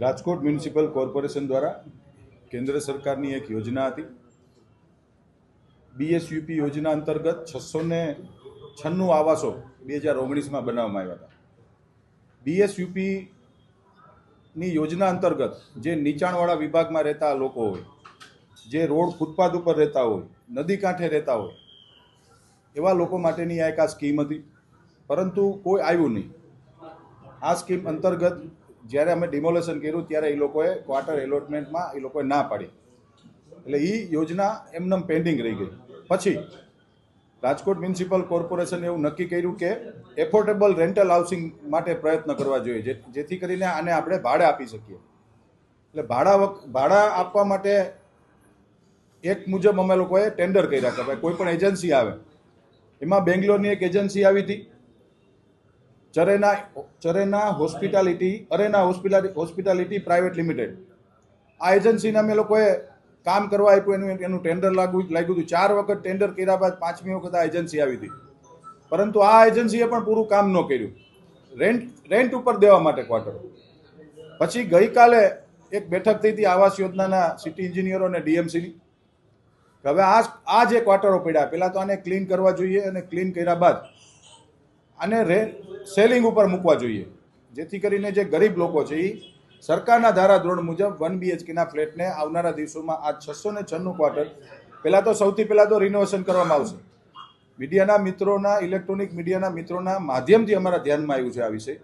Rajkot municipal corporation દ્વારા કેન્દ્ર સરકારની એક યોજના હતી. બીએસયુપી યોજના અંતર્ગત છસો ને છન્નું આવાસો બે હજાર ઓગણીસમાં બનાવવામાં આવ્યા હતા. બીએસયુપીની યોજના અંતર્ગત જે નીચાણવાળા વિભાગમાં રહેતા લોકો હોય, જે રોડ ફૂટપાથ ઉપર રહેતા હોય, નદી કાંઠે રહેતા હોય, એવા લોકો માટેની આ એક આ સ્કીમ હતી. પરંતુ કોઈ આવ્યું નહીં. આ સ્કીમ અંતર્ગત જ્યારે અમે ડિમોલેશન કર્યું, ત્યારે એ લોકોએ ક્વાર્ટર એલોટમેન્ટમાં એ લોકોએ ના પાડી. એટલે એ યોજના એમનેમ પેન્ડિંગ રહી ગઈ. પછી, રાજકોટ મ્યુનિસિપલ કોર્પોરેશને એવું નક્કી કર્યું કે એફોર્ડેબલ રેન્ટલ હાઉસિંગ માટે પ્રયત્ન કરવા જોઈએ જેથી કરીને આને આપણે ભાડે આપી શકીએ. એટલે ભાડા ભાડા આપવા માટે એક મુજબ અમે લોકોએ ટેન્ડર કર્યા કે ભાઈ કોઈ પણ એજન્સી આવે. એમાં બેંગ્લોરની એક એજન્સી આવી હતી. ચરેના ચરેના hospitality, arena hospitality private limited. આ એજન્સીને અમે લોકોએ કામ કરવા આપ્યું, એનું એનું ટેન્ડર લાગુ, લાગ્યું હતું. ચાર વખત ટેન્ડર કર્યા બાદ પાંચમી વખત આ એજન્સી આવી હતી. પરંતુ આ એજન્સીએ પણ પૂરું કામ ન કર્યું. રેન્ટ રેન્ટ ઉપર દેવા માટે ક્વાર્ટરો. પછી ગઈકાલે એક બેઠક થઈ હતી આવાસ યોજનાના સિટી એન્જિનિયરો અને ડીએમસીની. હવે આ આ જે ક્વાર્ટરો પડ્યા પહેલાં તો આને ક્લીન કરવા જોઈએ અને ક્લીન કર્યા બાદ. આને રે સેલિંગ ઉપર મૂકવા જોઈએ. જેથી કરીને જે ગરીબ લોકો છે એ સરકારના ધારાધોરણ મુજબ વન બીએચકેના ફ્લેટને આવનારા દિવસોમાં આ છસો ને છન્નું ક્વાર્ટર, પહેલાં તો સૌથી પહેલાં તો રિનોવેશન કરવામાં આવશે. મીડિયાના મિત્રોના ઇલેક્ટ્રોનિક મીડિયાના મિત્રોના માધ્યમથી અમારા ધ્યાનમાં આવ્યું છે આ વિષય.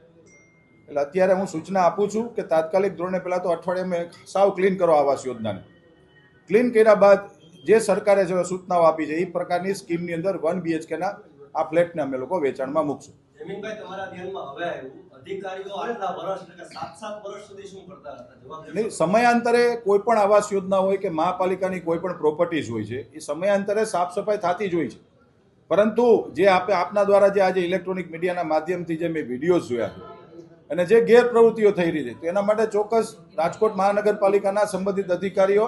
એટલે અત્યારે હું સૂચના આપું છું કે તાત્કાલિક ધોરણે પહેલાં તો અઠવાડિયામાં સાવ ક્લીન કરો આવાસ યોજનાને. ક્લીન કર્યા બાદ જે સરકારે જે સૂચનાઓ આપી છે એ પ્રકારની સ્કીમની અંદર વન બીએચકેના આ ફ્લેટને અમે લોકો વેચાણમાં મૂકશું. જમીનભાઈ તમારા ધ્યાનમાં હવે આવ્યું. અધિકારીઓ આટલા વર્ષ એટલે સાત સાત વર્ષ સુધી શું કરતા હતા? જવાબ નહીં સમયાંતરે કોઈ પણ આવાસ યોજના હોય કે મહાપાલિકાની કોઈ પણ પ્રોપર્ટીઝ હોય છે એ સમયાંતરે સાફ સફાઈ થતી જ હોય છે. પરંતુ જે આપે આપના દ્વારા જે આજે ઇલેક્ટ્રોનિક મીડિયાના માધ્યમથી જે મેં વિડીયોઝ જોયા છે અને જે ગેરપ્રવૃત્તિઓ થઈ રહી છે તો એના માટે ચોક્કસ રાજકોટ મહાનગરપાલિકાના સંબંધિત અધિકારીઓ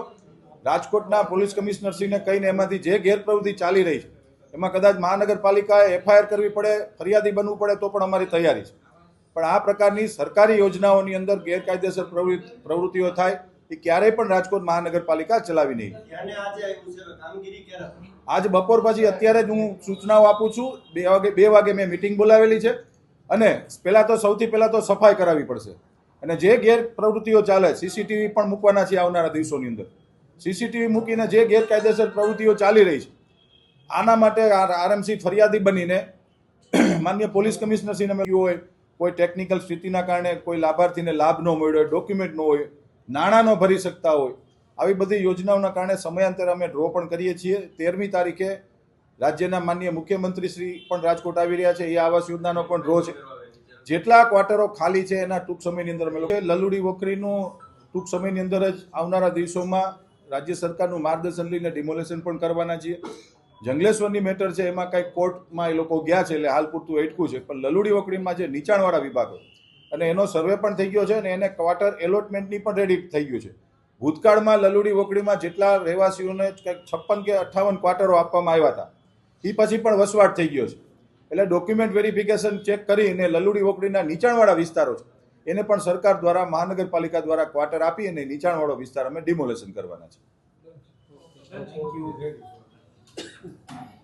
રાજકોટના પોલીસ કમિશનરશ્રીને કહીને એમાંથી જે ગેરપ્રવૃત્તિ ચાલી રહી છે એમાં કદાચ મહાનગરપાલિકાએ એફઆઈઆર કરવી પડે ફરિયાદી બનવું પડે તો પણ અમારી તૈયારી છે. પણ આ પ્રકારની સરકારી યોજનાઓની અંદર ગેરકાયદેસર પ્રવૃત્તિ પ્રવૃત્તિઓ થાય એ ક્યારેય પણ રાજકોટ મહાનગરપાલિકા ચલાવી નહીં. આજે બપોર પછી અત્યારે જ હું સૂચનાઓ આપું છું બે વાગે બે વાગે મેં મિટિંગ બોલાવેલી છે અને પહેલાં તો સૌથી પહેલાં તો સફાઈ કરાવવી પડશે. અને જે ગેર પ્રવૃત્તિઓ ચાલે સીસીટીવી પણ મૂકવાના છે આવનારા દિવસોની અંદર. સીસીટીવી મૂકીને જે ગેરકાયદેસર પ્રવૃત્તિઓ ચાલી રહી છે આના માટે આરએમસી ફરિયાદી બનીને માન્ય પોલીસ કમિશનરશ્રીને મળ્યું હોય, કોઈ ટેકનિકલ સ્થિતિના કારણે કોઈ લાભાર્થીને લાભ ન મળ્યો હોય ડોક્યુમેન્ટ ન હોય નાણાં ન ભરી શકતા હોય, આવી બધી યોજનાઓના કારણે સમયાંતરે અમે ડ્રો પણ કરીએ છીએ. તેરમી તારીખે રાજ્યના માન્ય મુખ્યમંત્રી શ્રી પણ રાજકોટ આવી રહ્યા છે. એ આવાસ યોજનાનો પણ ડ્રો છે. જેટલા ક્વાર્ટરો ખાલી છે એના ટૂંક સમયની અંદર અમે લોકો લલુડી વકરીનું ટૂંક સમયની અંદર જ આવનારા દિવસોમાં રાજ્ય સરકારનું માર્ગદર્શન લઈને ડિમોલેશન પણ કરવાના છીએ. જંગલેશ્વરની મેટર છે, એમાં કંઈક કોર્ટમાં એ લોકો ગયા છે, એટલે હાલ પૂરતું અટકું છે. પણ લલુડી વકડીમાં જે નીચાણવાળા વિભાગો, અને એનો સર્વે પણ થઈ ગયો છે, અને એને ક્વાર્ટર એલોટમેન્ટની પણ રેડી થઈ ગયું છે. ભૂતકાળમાં લલુડી વકડીમાં જેટલા રહેવાસીઓને કંઈક છપ્પન કે અઠ્ઠાવન ક્વાર્ટરો આપવામાં આવ્યા હતા એ પછી પણ વસવાટ થઈ ગયો છે. એટલે ડોક્યુમેન્ટ વેરિફિકેશન ચેક કરીને લલુડી વકડીના નીચાણવાળા વિસ્તારો છે, એને પણ સરકાર દ્વારા, મહાનગરપાલિકા દ્વારા ક્વાર્ટર આપી અને નીચાણવાળો વિસ્તાર અમે ડિમોલેશન કરવાના છે. truth.